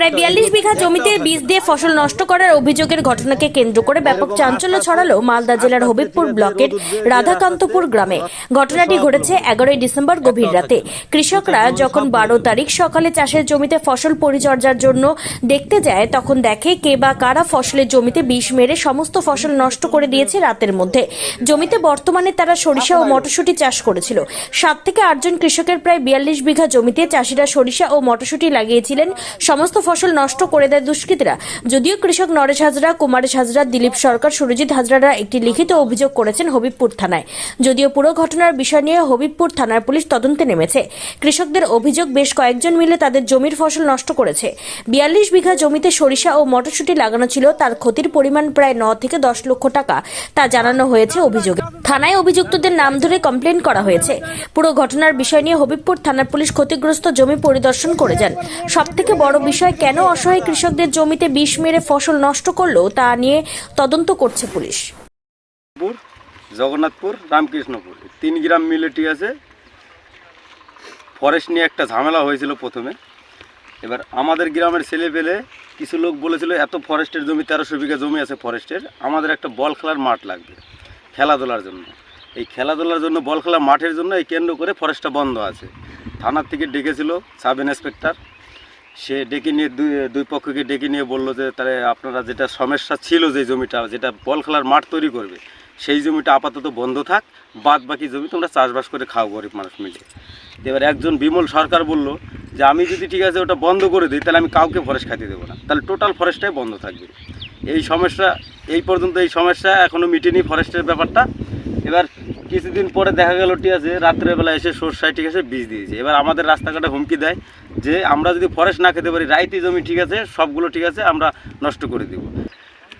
প্রায় বিয়াল্লিশ বিঘা জমিতে বীজ দিয়ে ফসল নষ্ট করার অভিযোগের ঘটনাকে কেন্দ্র করে ব্যাপক চাঞ্চল্য ছড়ালো মালদা জেলার হবিবপুর ব্লকের রাধাকান্তপুর গ্রামে। ঘটনাটি ঘটেছে এগারোই ডিসেম্বর গভীর রাতে। কৃষকরা যখন বারো তারিখ সকালে চাষের জমিতে ফসল পরিচর্যার জন্য দেখতে যায়, তখন দেখে কে বা কারা ফসলের জমিতে বিষ মেরে সমস্ত ফসল নষ্ট করে দিয়েছে রাতের মধ্যে। জমিতে বর্তমানে তারা সরিষা ও মটরশুটি চাষ করেছিল। সাত থেকে আটজন কৃষকের প্রায় বিয়াল্লিশ বিঘা জমিতে চাষিরা সরিষা ও মটরশুটি লাগিয়েছিলেন। সমস্ত ফসল নষ্ট করে দেয় দুষ্কৃতীরা। যদিও কৃষক নরেশ হাজরা, কুমারেশ হাজরা, দিলীপ সরকার, সুরজিৎ হাজরারা একটি লিখিত অভিযোগ করেছেন হবিবপুর থানায়। যদিও পুরো ঘটনার বিষয় নিয়ে হবিবপুর থানার পুলিশ তদন্তে নেমেছে। কৃষকদের অভিযোগ বেশ কয়েকজন মিলে তাদের জমির ফসল নষ্ট করেছে। বিয়াল্লিশ বিঘা জমিতে সরিষা ও মটরশুটি লাগানো ছিল। তার ক্ষতির পরিমাণ প্রায় ন থেকে দশ লক্ষ টাকা, তা জানানো হয়েছে অভিযোগে। থানায় অভিযুক্তদের নাম ধরে কমপ্লেন করা হয়েছে। পুরো ঘটনার বিষয় নিয়ে হবিবপুর থানার পুলিশ ক্ষতিগ্রস্ত জমি পরিদর্শন করে যান। সব থেকে বড় বিষয়, কেন অসহায় কৃষকদের জমিতে বিষ মেরে ফসল নষ্ট করল তা নিয়ে তদন্ত করছে পুলিশ। জগন্নাথপুর, রামকৃষ্ণপুর। তিন গ্রাম মিলে ঠিক আছে। ফরেস্ট নিয়ে একটা ঝামেলা হয়েছিল প্রথমে। এবার আমাদের গ্রামের ছেলে পেলে কিছু লোক বলেছিল, এত ফরেস্টের জমি, তেরোশো বিঘা জমি আছে ফরেস্টের। আমাদের একটা বল খেলার মাঠ লাগবে। খেলাধুলার জন্য। এই খেলাধুলার জন্য বল খেলার মাঠের জন্য এই কেন্দ্র করে ফরেস্টটা বন্ধ আছে। থানার থেকে ডেকেছিল সাব ইন্সপেক্টর সে ডেকে নিয়ে দুই দুই পক্ষকে ডেকে নিয়ে বলল যে, তাহলে আপনারা যেটা সমস্যা ছিল যে জমিটা, যেটা বল খেলার মাঠ তৈরি করবে, সেই জমিটা আপাতত বন্ধ থাক। বাদ বাকি জমি তোমরা চাষবাস করে খাও গরিব মানুষ মিলে। এবার একজন বিমল সরকার বলল যে, আমি যদি ঠিক আছে ওটা বন্ধ করে দিই, তাহলে আমি কাউকে ফরেস্ট খাইতে দেবো না। তাহলে টোটাল ফরেস্টটাই বন্ধ থাকবে। এই সমস্যা এই পর্যন্ত এই সমস্যা এখনও মিটেনি ফরেস্টের ব্যাপারটা। এবার কিছুদিন পরে দেখা গেল ঠিক আছে রাত্রেবেলা এসে সর্ষায় ঠিক আছে বীজ দিয়েছে। এবার আমাদের রাস্তাঘাটে হুমকি দেয় যে আমরা যদি ফরেস্ট না খেতে পারি রাইতি জমি ঠিক আছে সবগুলো ঠিক আছে আমরা নষ্ট করে দেবো।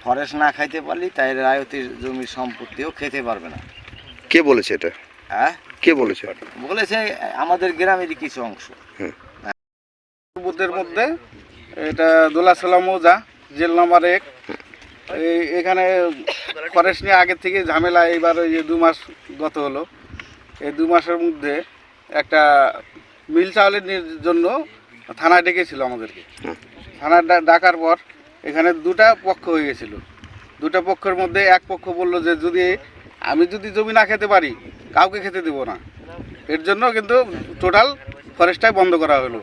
ফরেস্ট না খাইতে পারলি তাই রায়তির জমির সম্পত্তিও খেতে পারবে না। কে বলেছে এটা? হ্যাঁ? কে বলেছে? বলেছে আমাদের গ্রামেরই কিছু অংশ। বুথের মধ্যে এটা দোলাশলা মৌজা। জেল নাম্বার এক। এখানে ফরেস্ট নিয়ে আগের থেকে ঝামেলা এইবার ওই যে দু মাস গত হলো। এই দু মাসের মধ্যে একটা মিল চাউলের জন্য থানায় ডেকেছিল আমাদেরকে। থানায় ডাকার পর এখানে দুটা পক্ষ হয়ে গেছিল। দুটা পক্ষের মধ্যে এক পক্ষ বলল যে, যদি আমি যদি জমি না খেতে পারি, কাউকে খেতে দেবো না। এর জন্য কিন্তু টোটাল ফরেস্টটাই বন্ধ করা হলো।